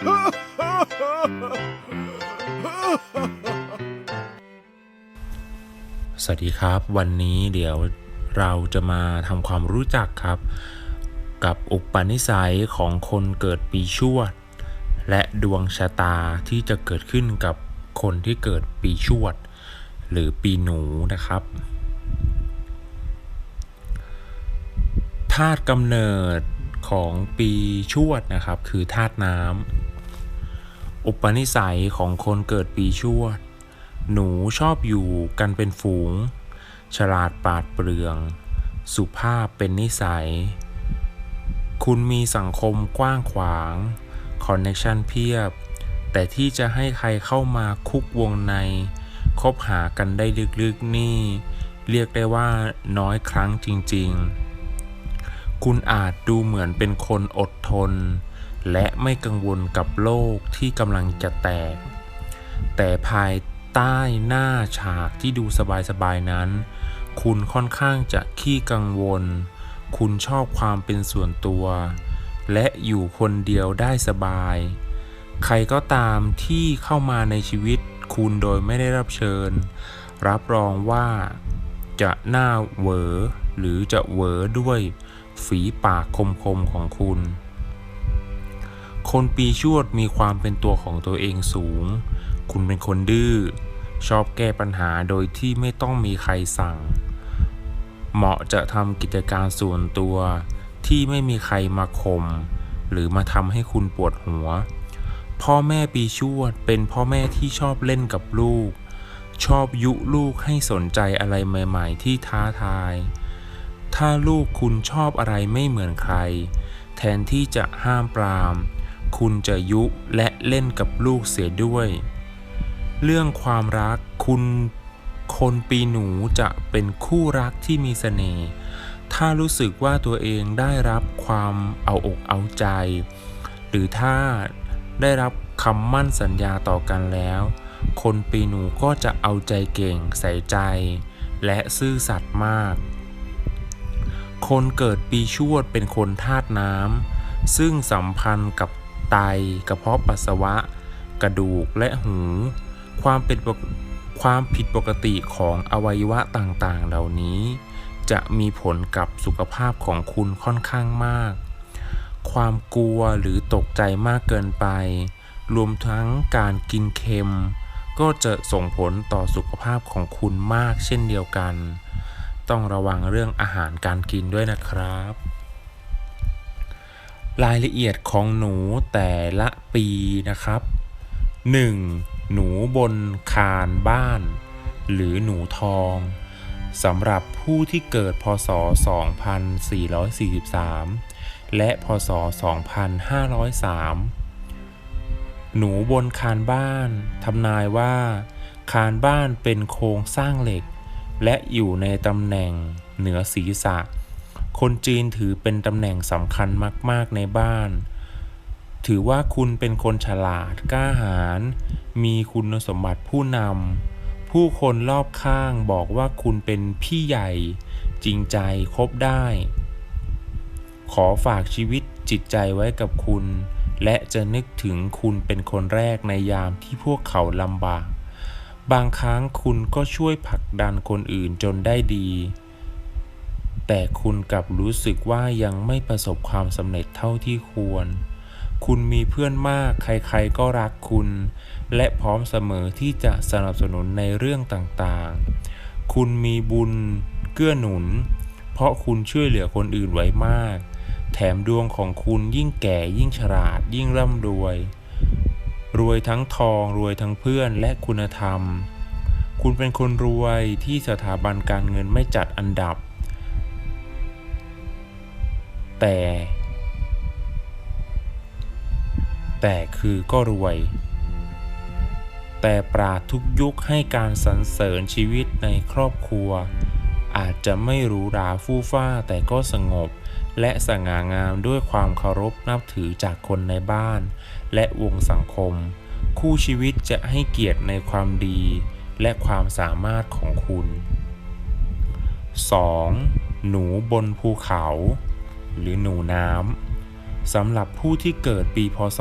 สวัสดีครับ วันนี้เดี๋ยวเราจะมาทำความรู้จักครับ กับอุปนิสัยของคนเกิดปีชวด และดวงชะตาที่จะเกิดขึ้นกับคนที่เกิดปีชวด หรือปีหนูนะครับธาตุกำเนิดของปีชวดนะครับ คือธาตุน้ำ อุปนิสัยของคนเกิดปีชวด หนูชอบอยู่กันเป็นฝูง ฉลาดปาดเปรื่อง สุภาพเป็นนิสัย คุณมีสังคมกว้างขวาง คอนเนคชันเพียบ แต่ที่จะให้ใครเข้ามาคุกวงใน คบหากันได้ลึกๆนี่ เรียกได้ว่าน้อยครั้งจริงๆ คุณอาจดูเหมือนเป็นคนอดทน และไม่กังวลกับโลกที่กำลังจะแตก แต่ภายใต้หน้าฉากที่ดูสบายๆนั้น คุณค่อนข้างจะขี้กังวล คุณชอบความเป็นส่วนตัว และอยู่คนเดียวได้สบาย ใครก็ตามที่เข้ามาในชีวิตคุณโดยไม่ได้รับเชิญ รับรองว่าจะหน้าเหวอหรือจะเหวอด้วยฝีปากคมๆของคุณ คนปีชวดมีความเป็นตัวของตัวเองสูง คุณเป็นคนดื้อ ชอบแก้ปัญหาโดยที่ไม่ต้องมีใครสั่ง เหมาะจะทำกิจการส่วนตัว ที่ไม่มีใครมาคมหรือมาทำให้คุณปวดหัว พ่อแม่ปีชวดเป็นพ่อแม่ที่ชอบเล่นกับลูก ชอบยุลูกให้สนใจอะไรใหม่ๆ ที่ท้าทาย ถ้าลูกคุณชอบอะไรไม่เหมือนใคร แทนที่จะห้ามปราม คุณจะยุและเล่นกับลูกเสียด้วย เรื่องความรักคุณคนปีหนูจะเป็นคู่รักที่มีเสน่ห์ ถ้ารู้สึกว่าตัวเองได้รับความเอาอกเอาใจ หรือถ้าได้รับคำมั่นสัญญาต่อกันแล้ว คนปีหนูก็จะเอาใจเก่งใส่ใจ และซื่อสัตย์มาก คนเกิดปีชวดเป็นคนธาตุน้ำซึ่งสัมพันธ์กับ ไต กระเพาะปัสสาวะ กระดูกและหู ความเป็นความผิดปกติของอวัยวะต่างๆ เหล่านี้ จะมีผลกับสุขภาพของคุณค่อนข้างมาก ความกลัวหรือตกใจมากเกินไป รวมทั้งการกินเค็ม ก็จะส่งผลต่อสุขภาพของคุณมากเช่นเดียวกัน ต้องระวังเรื่องอาหารการกินด้วยนะครับ รายละเอียดของหนูแต่ละปีนะครับ 1. หนูบนคานบ้าน หรือหนูทองสำหรับผู้ที่เกิดพศ 2443 และพศ 2503 หนูบนคานบ้านทำนายว่า คานบ้านเป็นโครงสร้างเหล็ก และอยู่ในตำแหน่งเหนือศีรษะ คนจีนถือเป็นตำแหน่งสำคัญมาก ๆ ในบ้าน ถือว่าคุณเป็นคนฉลาดกล้าหาญมีคุณสมบัติผู้นำผู้คนรอบข้างบอกว่าคุณเป็นพี่ใหญ่ จริงใจคบได้ ขอฝากชีวิตจิตใจไว้กับคุณ และจะนึกถึงคุณเป็นคนแรกในยามที่พวกเขาลำบาก บางครั้งคุณก็ช่วยผลักดันคนอื่นจนได้ดี แต่คุณกลับรู้สึกว่ายังไม่ประสบความสำเร็จเท่าที่ควร คุณมีเพื่อนมากใครๆก็รักคุณ และพร้อมเสมอที่จะสนับสนุนในเรื่องต่างๆ คุณมีบุญ เกื้อหนุน เพราะคุณช่วยเหลือคนอื่นไว้มาก แถมดวงของคุณยิ่งแก่ยิ่งฉลาดยิ่งร่ำรวย รวยทั้งทองรวยทั้งเพื่อนและคุณธรรม คุณเป็นคนรวยที่สถาบันการเงินไม่จัดอันดับ แต่ แต่คือก็รวย แต่ปราทุกยุคให้การสรรเสริญชีวิตในครอบครัว อาจจะไม่หรูหราฟู่ฟ้าแต่ก็สงบและสง่างามด้วยความเคารพนับถือจากคนในบ้าน และวงสังคม คู่ชีวิตจะให้เกียรติในความดี และความสามารถของคุณ 2. หนูบนภูเขา หรือหนูน้ำสำหรับผู้ที่เกิดปีพศ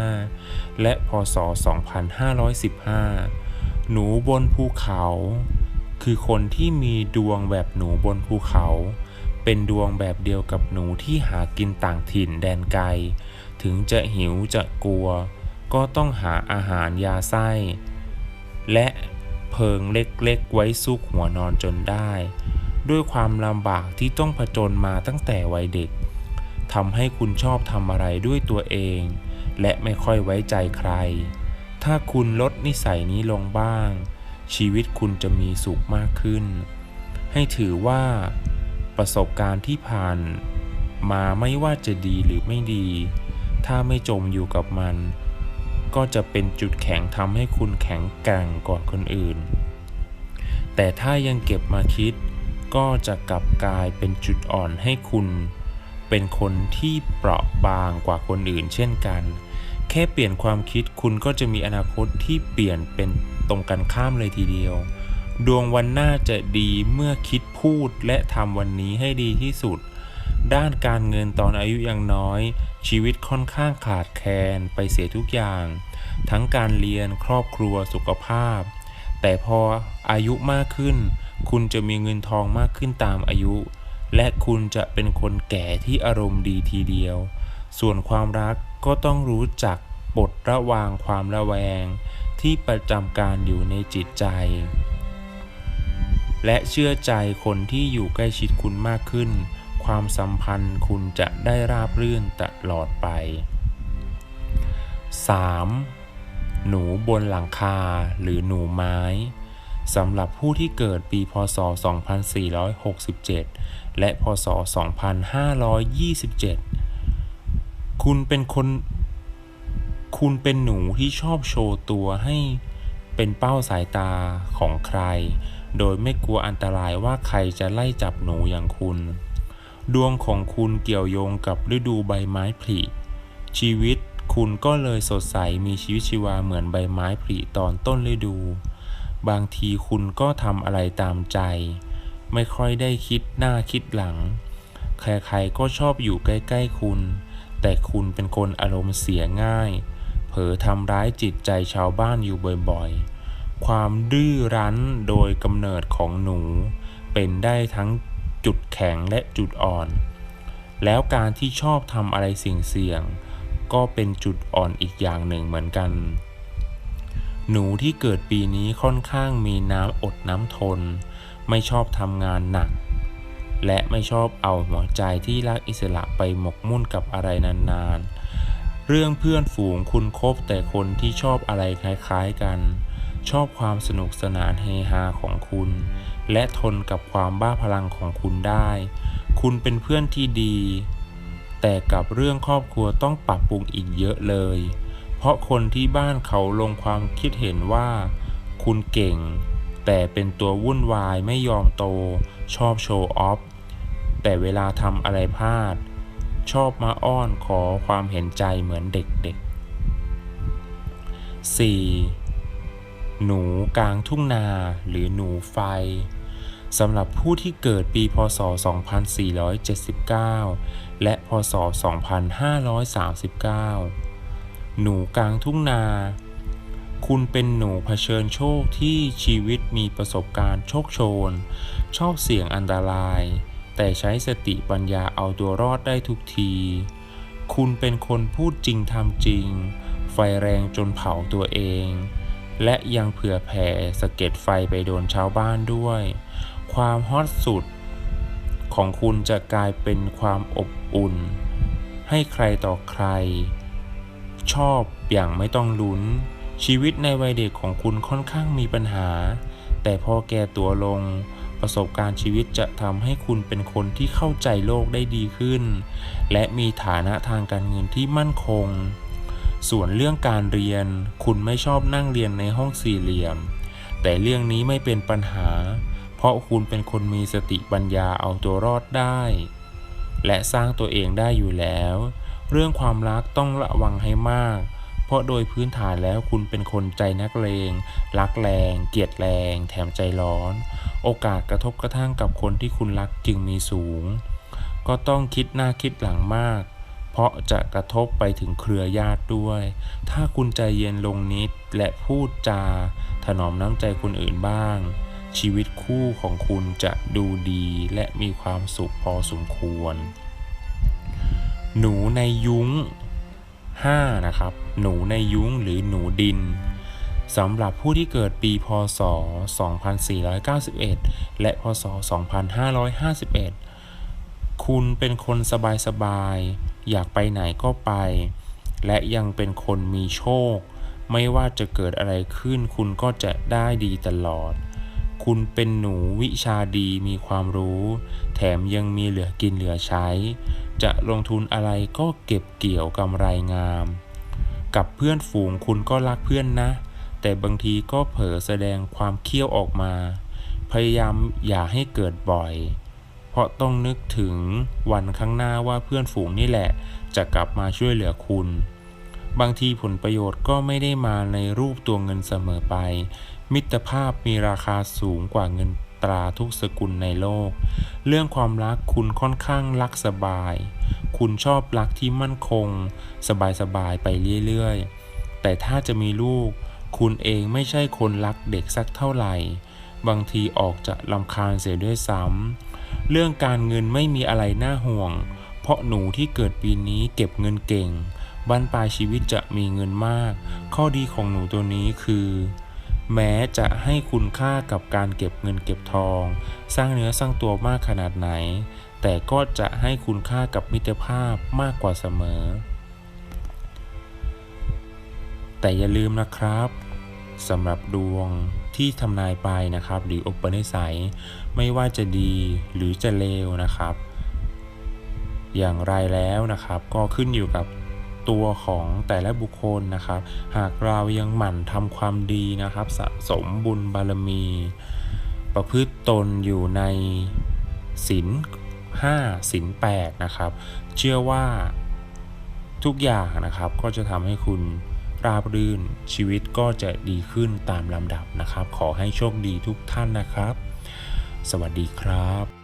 2455 และพศ 2515 หนูบนภูเขา คือคนที่มีดวงแบบหนูบนภูเขา เป็นดวงแบบเดียวกับหนูที่หากินต่างถิ่นแดนไกล ถึงจะหิวจะกลัว ก็ต้องหาอาหารยาไส้ และเพิงเล็กๆไว้ซุกหัวนอนจนได้ ด้วยความลำบากที่ต้องผจญมาตั้งแต่วัยเด็กทำให้คุณชอบทำอะไรด้วยตัวเอง และไม่ค่อยไว้ใจใคร ถ้าคุณลดนิสัยนี้ลงบ้าง ชีวิตคุณจะมีสุขมากขึ้น ให้ถือว่า ประสบการณ์ที่ผ่าน มาไม่ว่าจะดีหรือไม่ดี ถ้าไม่จมอยู่กับมัน ก็จะเป็นจุดแข็งทำให้คุณแข็งแกร่งก่อนคนอื่น แต่ถ้ายังเก็บมาคิด ก็จะกลับกลายเป็นจุดอ่อนให้คุณ เป็นคนที่เปราะบางกว่าคนอื่นเช่นกัน แค่เปลี่ยนความคิดคุณก็จะมีอนาคตที่เปลี่ยนเป็นตรงกันข้ามเลยทีเดียว ดวงวันหน้าจะดีเมื่อคิดพูดและทำวันนี้ให้ดีที่สุด ด้านการเงินตอนอายุยังน้อย ชีวิตค่อนข้างขาดแคลนไปเสียทุกอย่าง ทั้งการเรียนครอบครัวสุขภาพ แต่พออายุมากขึ้น คุณจะมีเงินทองมากขึ้นตามอายุ และคุณจะเป็นคนแก่ที่อารมณ์ดีทีเดียว ส่วนความรักก็ต้องรู้จักปลดระวางความระแวง ที่ประจำการอยู่ในจิตใจ และเชื่อใจคนที่อยู่ใกล้ชิดคุณมากขึ้น ความสัมพันธ์คุณจะได้ราบรื่นตลอดไป 3. หนูบนหลังคาหรือหนูไม้ สำหรับผู้ที่เกิดปีพศ 2467 และพศ 2527 คุณเป็นคน คุณเป็นหนูที่ชอบโชว์ตัวให้เป็นเป้าสายตาของใคร โดยไม่กลัวอันตรายว่าใครจะไล่จับหนูอย่างคุณ ดวงของคุณเกี่ยวโยงกับฤดูใบไม้ผลิชีวิตคุณก็เลยสดใสมีชีวิตชีวาเหมือนใบไม้ผลิตอนต้นฤดู บางทีคุณก็ทำอะไรตามใจ ไม่ค่อยได้คิดหน้าคิดหลัง ใครๆก็ชอบอยู่ใกล้ๆคุณ แต่คุณเป็นคนอารมณ์เสียง่าย เผลอทำร้ายจิตใจชาวบ้านอยู่บ่อยๆ ความดื้อรั้นโดยกำเนิดของหนู เป็นได้ทั้งจุดแข็งและจุดอ่อน แล้วการที่ชอบทำอะไรเสี่ยงๆก็เป็นจุดอ่อนอีกอย่างหนึ่งเหมือนกัน หนูที่เกิดปีนี้ค่อนข้างมีน้ำอดน้ำทน ไม่ชอบทำงานหนัก และไม่ชอบเอาหัวใจที่รักอิสระไปหมกมุ่นกับอะไรนานๆ เรื่องเพื่อนฝูงคุณคบแต่คนที่ชอบอะไรคล้ายๆกัน ชอบความสนุกสนานเฮฮาของคุณ และทนกับความบ้าพลังของคุณได้ คุณเป็นเพื่อนที่ดี แต่กับเรื่องครอบครัวต้องปรับปรุงอีกเยอะเลย เพราะคนที่บ้านเขาลงความคิดเห็นว่า คุณเก่ง แต่เป็นตัววุ่นวายไม่ยอมโต ชอบโชว์ออฟ แต่เวลาทำอะไรพลาด ชอบมาอ้อนขอความเห็นใจเหมือนเด็กๆ 4. หนูกลางทุ่งนาหรือหนูไฟสำหรับผู้ที่เกิดปีพศ 2479 และพศ 2539 หนูกลางทุ่งนา คุณเป็นหนูเผชิญโชคที่ชีวิตมีประสบการณ์โชคโชน ชอบเสี่ยงอันตราย แต่ใช้สติปัญญาเอาตัวรอดได้ทุกที คุณเป็นคนพูดจริงทำจริง ไฟแรงจนเผาตัวเอง และยังเผื่อแผ่สะเก็ดไฟไปโดนชาวบ้านด้วย ความฮอตสุด ของคุณจะกลายเป็นความอบอุ่น ให้ใครต่อใคร ชอบอย่างไม่ต้องลุ้น ชีวิตในวัยเด็กของคุณค่อนข้างมีปัญหา แต่พอแก่ตัวลง ประสบการณ์ชีวิตจะทำให้คุณเป็นคนที่เข้าใจโลกได้ดีขึ้น และมีฐานะทางการเงินที่มั่นคง ส่วนเรื่องการเรียน คุณไม่ชอบนั่งเรียนในห้องสี่เหลี่ยม แต่เรื่องนี้ไม่เป็นปัญหา เพราะคุณเป็นคนมีสติปัญญาเอาตัวรอดได้ และสร้างตัวเองได้อยู่แล้ว เรื่องความรักต้องระวังให้มาก เพราะโดยพื้นฐานแล้วคุณเป็นคนใจนักเลง รักแรง เกลียดแรง แถมใจร้อน โอกาสกระทบกระทั่งกับคนที่คุณรักจึงมีสูง ก็ต้องคิดหน้าคิดหลังมาก เพราะจะกระทบไปถึงเครือญาติด้วย ถ้าคุณใจเย็นลงนิดและพูดจา ถนอมน้ำใจคนอื่นบ้าง ชีวิตคู่ของคุณจะดูดีและมีความสุขพอสมควร หนูในยุ้ง 5 นะครับ หนูในยุ้งหรือหนูดินสำหรับผู้ที่เกิดปีพศ 2491 และพศ 2551 คุณเป็นคนสบายๆ อยากไปไหนก็ไป และยังเป็นคนมีโชค ไม่ว่าจะเกิดอะไรขึ้น คุณก็จะได้ดีตลอด คุณเป็นหนูวิชาดีมีความรู้ แถมยังมีเหลือกินเหลือใช้ จะลงทุนอะไรก็เก็บเกี่ยวกำไรงาม กับเพื่อนฝูงคุณก็รักเพื่อนนะ แต่บางทีก็เผลอแสดงความเคี่ยวออกมา พยายามอย่าให้เกิดบ่อย เพราะต้องนึกถึงวันข้างหน้าว่าเพื่อนฝูงนี่แหละ จะกลับมาช่วยเหลือคุณ บางทีผลประโยชน์ก็ไม่ได้มาในรูปตัวเงินเสมอไป มิตรภาพมีราคาสูงกว่าเงิน ตราทุกสกุลในโลก เรื่องความรักคุณค่อนข้างรักสบาย คุณชอบรักที่มั่นคง สบายๆไปเรื่อยๆ แต่ถ้าจะมีลูก คุณเองไม่ใช่คนรักเด็กสักเท่าไหร่ บางทีออกจะลำคาญเสียด้วยซ้ำ เรื่องการเงินไม่มีอะไรน่าห่วง เพราะหนูที่เกิดปีนี้เก็บเงินเก่ง บ้านปลายชีวิตจะมีเงินมาก ข้อดีของหนูตัวนี้คือ แม้จะให้คุณค่ากับการเก็บเงินเก็บทอง สร้างเนื้อสร้างตัวมากขนาดไหน แต่ก็จะให้คุณค่ากับมิตรภาพมากกว่าเสมอ แต่อย่าลืมนะครับสำหรับดวงที่ทำนายไปนะครับ หรืออุปนิสัย ไม่ว่าจะดีหรือจะเลวนะครับ อย่างไรแล้วนะครับ ก็ขึ้นอยู่กับ ตัวของแต่ละบุคคลนะครับ หากเรายังหมั่นทำความดีนะครับ สะสมบุญบารมี ประพฤติตนอยู่ในศีลห้าศีลแปดนะครับ เชื่อว่าทุกอย่างนะครับก็จะทำให้คุณราบรื่นชีวิตก็จะดีขึ้นตามลำดับนะครับ ขอให้โชคดีทุกท่านนะครับ สวัสดีครับ